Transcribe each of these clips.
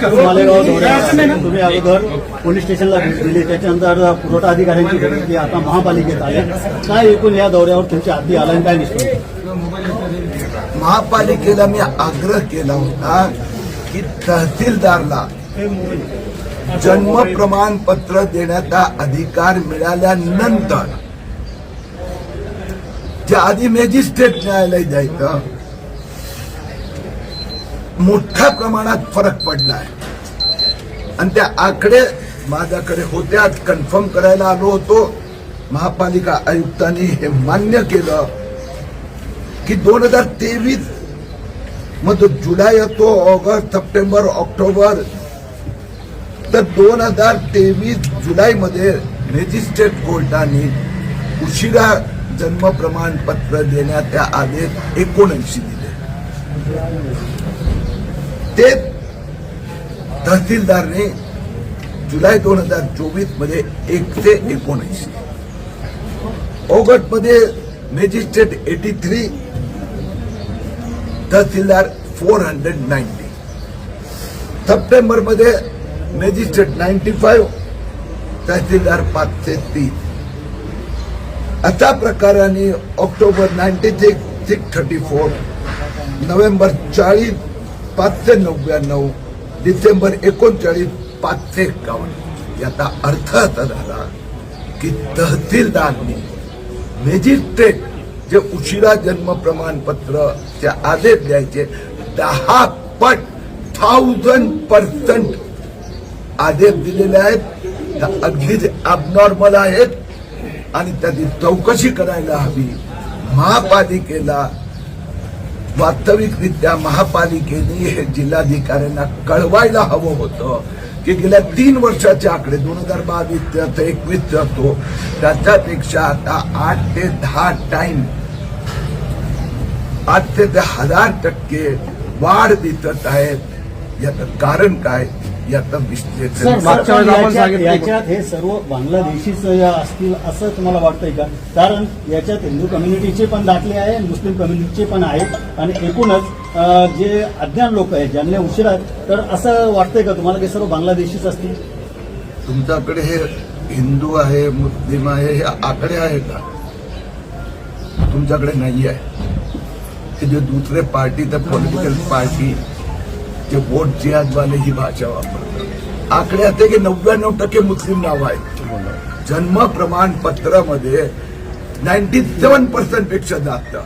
तुम्ही अगोदर पोलीस स्टेशनला भेट दिली त्याच्यानंतर पुरवठा अधिकाऱ्यांची भेट घेतली आता महापालिकेत आले काय एकूण या दौऱ्यावर तुमच्या हाती आला आणि काय निष्पत्ती महापालिकेला मी आग्रह केला होता की तहसीलदारला जन्म प्रमाणपत्र देण्याचा अधिकार मिळाल्यानंतर त्या आधी मॅजिस्ट्रेट न्यायालय जायचं मोठ्या प्रमाणात फरक पडलाय. आणि त्या आकडे माझ्याकडे होत्या कन्फर्म करायला आलो होतो. महापालिका आयुक्तांनी हे मान्य केलं की दोन हजार तेवीसमध्ये जुलै येतो ऑगस्ट सप्टेंबर ऑक्टोबर. तर दोन हजार तेवीस जुलैमध्ये मॅजिस्ट्रेट कोर्टाने उशिरा जन्म प्रमाणपत्र देण्याच्या आदेश एकोणऐंशी दिले. ते तहसीलदारने जुलै दोन हजार चोवीसमध्ये एकशे एकोणऐंशी ऑगस्टमध्ये मॅजिस्ट्रेट एटी थ्री तहसीलदार फोर हंड्रेड नाईन्टी सप्टेंबरमध्ये मॅजिस्ट्रेट नाईन्टी फाईव्ह तहसीलदार पाचशे तीस. अशा प्रकाराने October ninety six six thirty four November चाळीस पाचशे नव्याण्णव डिसेंबर एकोणचाळीस पाचशे एकावन्न. याचा अर्थ असा झाला की तहसीलदारनी मॅजिस्ट्रेट जे उशिरा जन्म प्रमाणपत्रचे आदेश द्यायचे दहा पट थाउजंड पर्सेंट आदेश दिलेले आहेत. त्या अगदीच अबनॉर्मल आहेत. आणि त्याची चौकशी करायला हवी. महापालिकेला वास्तविकरित्या महापालिकेने हे जिल्हाधिकाऱ्यांना कळवायला हवं होतं. की गेल्या तीन वर्षाचे आकडे दोन हजार बावीस एकवीस असतो त्याच्यापेक्षा आता आठ ते दहा टाइम आठ ते दहा हजार टक्के वाढ दिसत आहेत याचं कारण काय? मागच्या आपण याच्यात सांगितलं याच्यात हे सर्व बांगलादेशीच या असतील असं तुम्हाला वाटतंय का? कारण याच्यात हिंदू कम्युनिटीचे पण दाखले आहे मुस्लिम कम्युनिटीचे पण आहेत. आणि एकूणच अं, जे अज्ञान लोक आहेत ज्यांना उशिरा तर असं वाटतंय का तुम्हाला की सर्व बांगलादेशीच असतील? तुमच्याकडे हे हिंदू आहे मुस्लिम आहे हे आकडे आहे का? तुमच्याकडे नाही आहे. हे जे दुसरे पार्टी तर पॉलिटिकल पार्टी. ते वोट जिहादवाले ही भाषा वापरतात. आकडे असे की नव्याण्णव टक्के मुस्लिम नाव आहेत. जन्म प्रमाणपत्रामध्ये नाईन्टी सेवन पर्सेंटपेक्षा जास्त.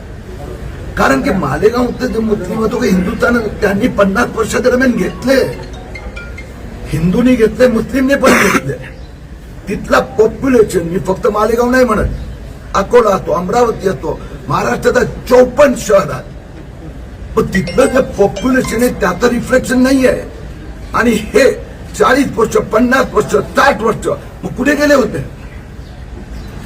कारण की मालेगाव जे मुस्लिम होतो की हिंदुस्थान त्यांनी पन्नास वर्षादरम्यान घेतले. हिंदूनी घेतले मुस्लिमने पण घेतले. तिथला पॉप्युलेशन मी फक्त मालेगाव नाही म्हणत अकोला असतो अमरावती असतो महाराष्ट्राचा चौपन्न शहरात पण तिथलं जे पॉप्युलेशन आहे त्याचं रिफ्लेक्शन नाही आहे आणि हे चाळीस वर्ष पन्नास वर्ष साठ वर्ष मग कुठे गेले होते?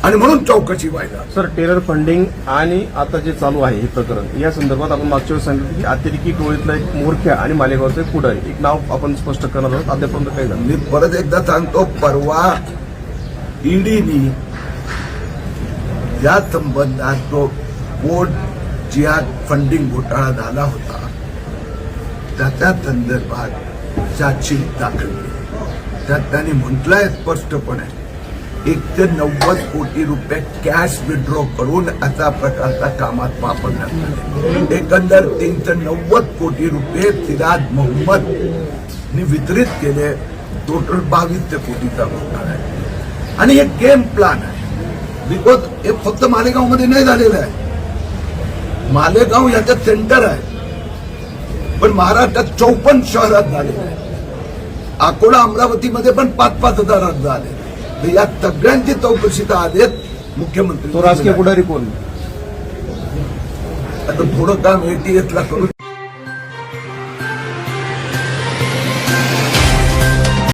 आणि म्हणून चौकशी व्हायला. सर टेरर फंडिंग आणि आता जे चालू आहे हे प्रकरण या संदर्भात आपण मागच्या वेळेस सांगितलं की अतिरेकी टोळीतला एक मोरख्या आणि मालेगावचा एक पुढारी एक नाव आपण स्पष्ट करणार आहोत अद्यापर्यंत काही झालं मी परत एकदा सांगतो परवा ईडीनी या संबंधात जो कोर्ट जिहाद फंडिंग घोटाळा झाला होता त्याच्या संदर्भात चार्जशीट दाखल केली. त्यात त्यांनी म्हटलंय स्पष्टपणे एक ते नव्वद कोटी रुपये कॅश विड्रॉ करून अशा प्रकारचा कामात वापरण्यात एकंदर तीनशे नव्वद कोटी रुपये सिराज मोहम्मद वितरित केले. टोटल बावीस ते कोटीचा घोटाळा आहे. आणि हे गेम प्लॅन आहे. बिकॉज हे फक्त मालेगावमध्ये नाही झालेलं आहे. मालेगाव याचं सेंटर आहे. पण महाराष्ट्रात चौपन्न शहरात आहे. अकोला अमरावतीमध्ये पण पाच पाच हजारात झाले. तर या सगळ्यांची चौकशीचा आदेश मुख्यमंत्री. तो राजकीय पुढारी कोण? आता थोडं काम एटीएसला करून